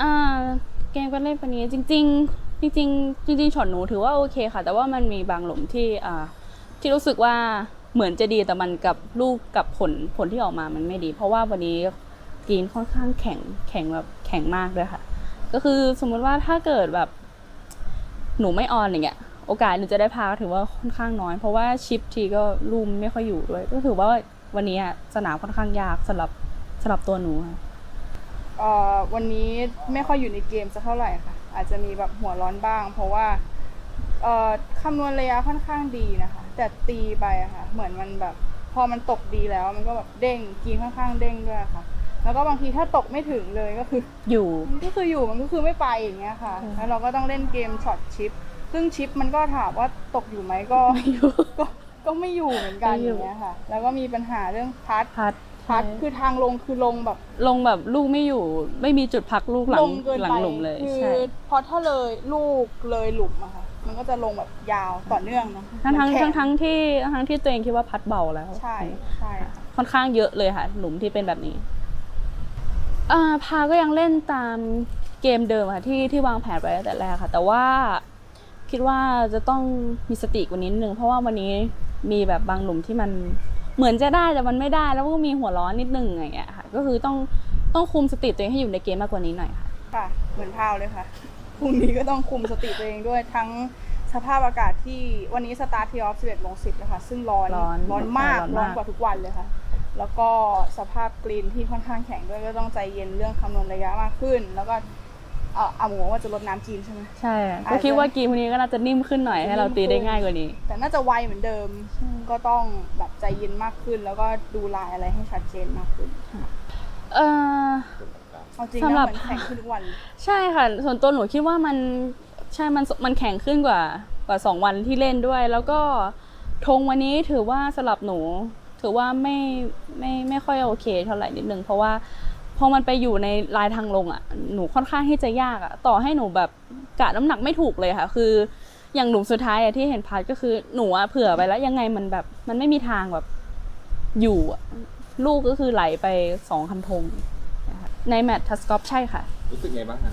อ่าเกมก็เล่นปานนี้จริง ๆ จริง ๆ จริงๆช็อตหนูถือว่าโอเคค่ะ แต่ว่ามันมีบางหลุมที่อ่าที่รู้สึกว่าเหมือนจะดีแต่มันกับลูกกับผลผลที่ออกมามันไม่ดี เพราะว่าวันนี้กรีนค่อนข้างแข็งแข็งแบบแข็งมากด้วยค่ะ ก็คือสมมุติว่าถ้าเกิดแบบหนูไม่ออนอย่างเงี้ยโอกาสหนูจะได้พาถือว่าค่อนข้างน้อย เพราะว่าชิปทีก็ลูมไม่ค่อยอยู่ด้วย ก็ถือว่าวันนี้สนามค่อนข้างยากสำหรับสำหรับตัวหนูค่ะ เอ่อวันนี้ไม่ค่อยอยู่ในเกมสักเท่าไหร่ค่ะ อาจจะมีแบบหัวร้อนบ้าง เพราะว่าเอ่อคำนวณระยะค่อนข้างดีนะคะ แต่ตีไปอะค่ะ เหมือนมันแบบ พอมันตกดีแล้วมันก็แบบเด้งกินค่อนข้างเด้งด้วยค่ะ แล้วก็บางทีถ้าตกไม่ถึงเลยก็คือ อยู่ มันก็คืออยู่มันก็คือไม่ไปอย่างเงี้ยค่ะ อืม แล้วเราก็ต้องเล่นเกมช็อตชิป ซึ่งชิปมันก็ถามว่าตกอยู่ไหมก็ อยู่ ก็ก็ไม่อยู่เหมือนกันไม่ออยู่ ย่างเงี้ยค่ะ แล้วก็มีปัญหาเรื่องพัดพัด พัดใช่คือทางลงคือลงแบบ ลงแบบลูกไม่อยู่ ไม่มีจุดพักลูกหลัลงงเกินหลัไปงหลุมเลยคืใช่พอถ้าเลยลูกเลยหลุมอะค่ะมันก็จะลงแบบยาวต่อเนื่องเนาะทั้งทั้งมันแข็ทั้งทั้งที่ทั้งที่ตัวเองคิดว่าพัดเบาแล้วใช่ใช่ค่ะค่อนข้างเยอะเลยค่ะ หลุมที่เป็นแบบนี้อ่าพาก็ยังเล่นตามเกมเดิมค่ะที่ที่วางแผนไว้ตั้งแต่แรกค่ะ แต่ว่าคิดว่าจะต้องมีสติกว่านี้นิดนึงเพราะว่าวันนี้มีแบบบางหลุมที่มัน เหมือนจะได้แต่มันไม่ได้แล้วก็มีหัวร้อนนิดนึงอย่างเงี้ยค่ะ ก็คือต้องต้องคุมสติตัวเองให้อยู่ในเกมมากกว่านี้หน่อยค่ะค่ะ เหมือนพาวเลยค่ะพรุ่งนี้ก็ต้องคุมสติตัวเองด้วยทั้งสภาพอากาศที่วันนี้สตาร์ทที่ออฟ11โมง10เลยค่ะซึ่งร้อนร้อนร้อนมากร้อนมากร้อนกว่าทุกวันเลยค่ะ แล้วก็สภาพกรีนที่ค่อนข้างแข็งด้วยก็ต้องใจเย็นเรื่องคำนวณระยะมากขึ้น แล้วก็ เอ่ออาหมูบอกว่าจะลดน้ำจีนใช่ไหม ใช่ อาจจะ ก็คิดว่าเกมวันนี้ก็น่าจะนิ่มขึ้นหน่อยให้เราตีได้ง่ายกว่านี้ แต่น่าจะไวเหมือนเดิม ก็ต้องแบบใจเย็นมากขึ้น แล้วก็ดูลายอะไรให้ชัดเจนมากขึ้น เออ เอาจริงสำนะหรับเหมือนแข่งขึ้นทุกวัน ใช่ค่ะ ส่วนตัวหนูคิดว่ามันใช่มันมันแข็งขึ้นกว่ากว่าสองวันที่เล่นด้วย แล้วก็ธงวันนี้ถือว่าสำหรับหนู ถือว่าไม่ไม่ไม่ค่อยโอเคเท่าไหร่นิดนึงเพราะว่า พอมันไปอยู่ในลายทางลงอะหนูค่อนข้างที่จะยากอะต่อให้หนูแบบกะน้ำหนักไม่ถูกเลยค่ะ คืออย่างหลุมสุดท้ายอะที่เห็นพัดก็คือหนูอะเผื่อไปแล้วยังไงมันแบบมันไม่มีทางแบบอยู่ลูกก็คือไหลไปสองคันธงในแมตช์ทัสกอปใช่ค่ะ รู้สึกไงบ้างคะ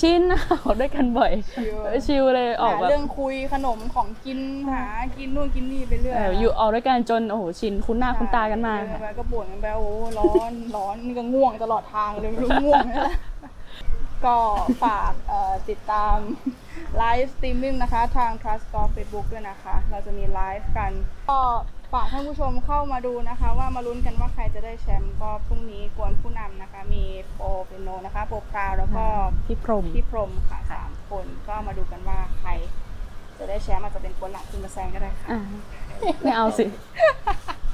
ชินออกด้วยกันบ่อยชิลชิลเลยออกหาแบบเรื่องคุยขนมของกินหากินนู่นกินนี่ไปเรื่อยเอออยู่ออกด้วยกันจนโอ้โหชินคุ้นหน้าคุ้นตากันมากเดิค่ะไปก็บ่นกันไปโอ้ร้อนร้อนนี่ก็ง่วงตลอดทางเลยไม่รู้ง่วงนี่แหละ ก็ฝากเอ่อติดตามไลฟ์สตรีมมิ่งนะคะทาง Trust Golf Facebook ด้วยนะคะ เราจะมีไลฟ์กัน ก็ฝากท่านผู้ชมเข้ามาดูนะคะ ว่ามาลุ้นกันว่าใครจะได้แชมป์ก็พรุ่งนี้กวนผู้นำนะคะ มีโปรเปนโนนะคะ โปรพราวแล้วก็พี่พรหมพี่พรหมค่ะสามคนก็มาดูกันว่าใครจะได้แชมป์อาจจะเป็นคนหลักคุณมาแซงก็ได้ค่ะอ่าไม่เอาสิ